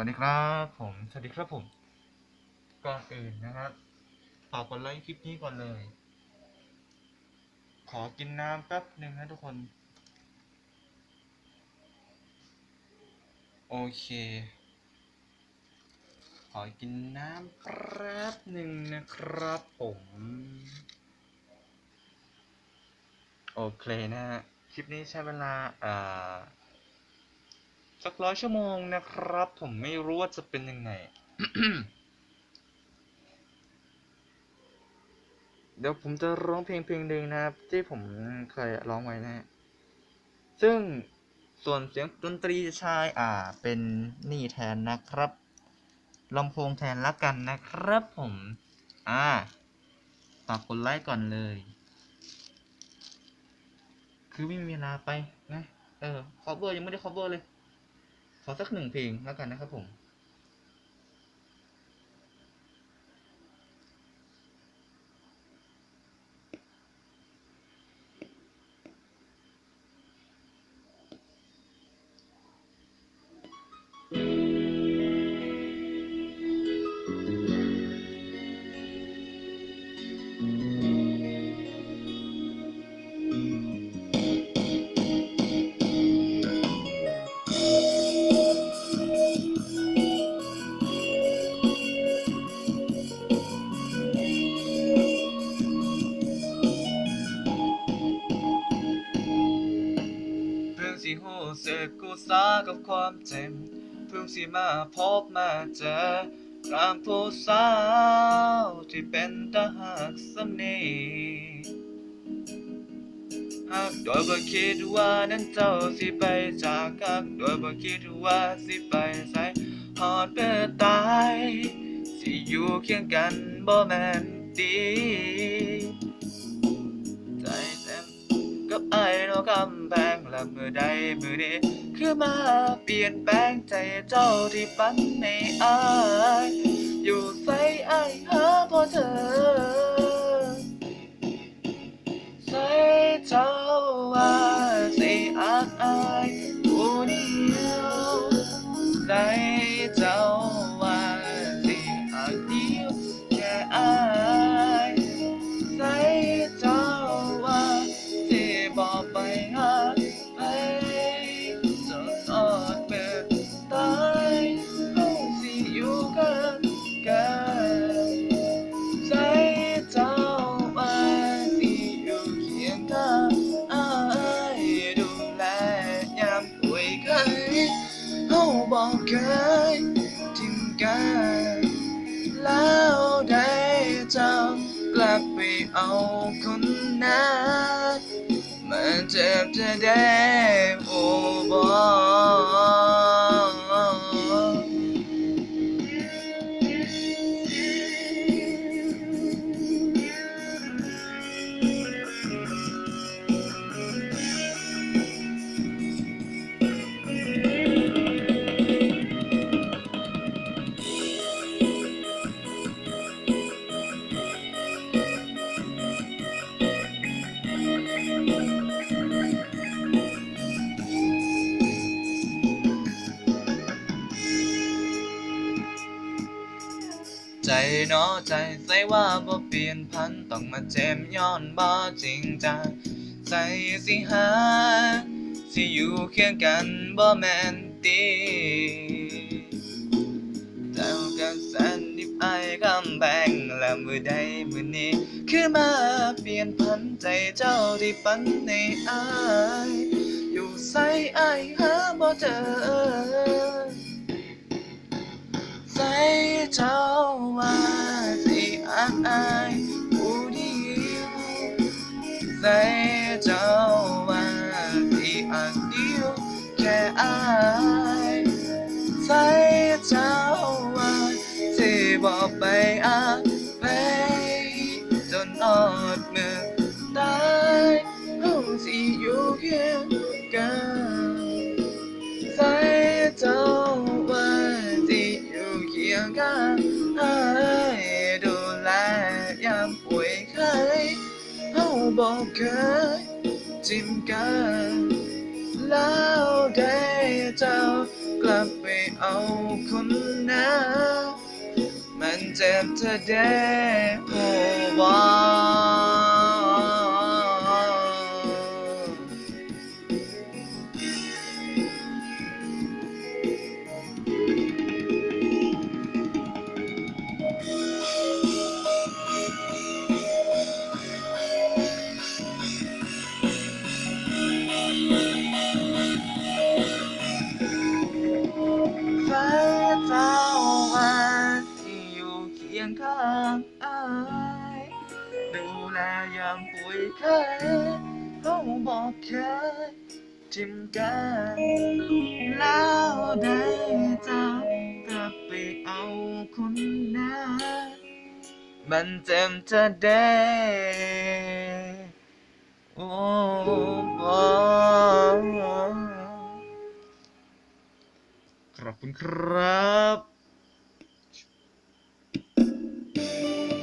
วัสดีครับผมสวัสดีครับผมก่อนอื่นนะครับฝากกดไลค์คลิปนี้ก่อนเลย ขอกินน้ำแป๊บหนึ่งนะทุกคน โอเค ขอกินน้ำแป๊บหนึ่งนะครับผม โอเคนะฮะคลิปนี้ใช้เวลาอ่า สักร้อยชั่วโมงนะครับ ผมไม่รู้ว่าจะเป็นยังไง เดี๋ยวผมจะร้องเพลงเพลงหนึ่งนะครับ ที่ผมเคยร้องไว้นะ ซึ่งส่วนเสียงดนตรีจะใช้อ่า เป็นนี่แทนนะครับลำโพงแทนละกันนะครับผม อ่าฝากกดไลค์ก่อนเลย คือไม่มีเวลาไปนะ เออ cover ยังไม่ได้ cover เลย ขอสักหนึ่งเพลงแล้วกันนะครับผม หูสึกกูสากับความเจ็บเพิ่งสิมาพบมาเจอกลางผู้สาวที่เป็นตาหักสำนีหากโดยบ่คิดว่านั้นเจ้าสิไปจากกันโดยบ่คิดว่าสิไปใส่หอดเพื่อตาย สิอยู่เคียงกันบ่แม่นดี นอกกำแพงและมือใดมือนี้คือมาเปลี่ยนแปลงใจเจ้าที่ปันในอายอยู่ใส่ไอ้ายหาพอเธอใส่เจ้า เฮาบอกเคยทิ้งกันแล้วได้เจ้ากลับไปเอาคนนั้นมันเจ็บจะได้โอ้บอก ใจเนาะใจใส่ว่าบ่เปลี่ยนพันต้องมาเจ็บย้อนบ่จริงจังใจสิหาสิอยู่เคียงกันบ่แม่นตีเจ้ากันแสนดิบอายกำแพงและมือใดมือนี้ คือมาเปลี่ยนพันใจเจ้าที่ปันในอาย อยู่ใส่อายหาบ่เจอ เจ้าว่าสิอักอายผู้เดียวใส่เจ้าว่าสิอักเดียวแค่อายใส่เจ้าว่าสิบอกไปอักไปจนอดมือตายเขาสิอยู่เคียง บอกเคยจิ้มกัน แล้วได้เจ้ากลับไปเอาคนนั้นมันเจ็บเธอได้โอ้วา ป่วยไข้เขาบอกเคยทิมกันแล้วได้จะกลับไปเอาคนนั้นมันเจ็บจะได้โอ้บอขอบคุณครับ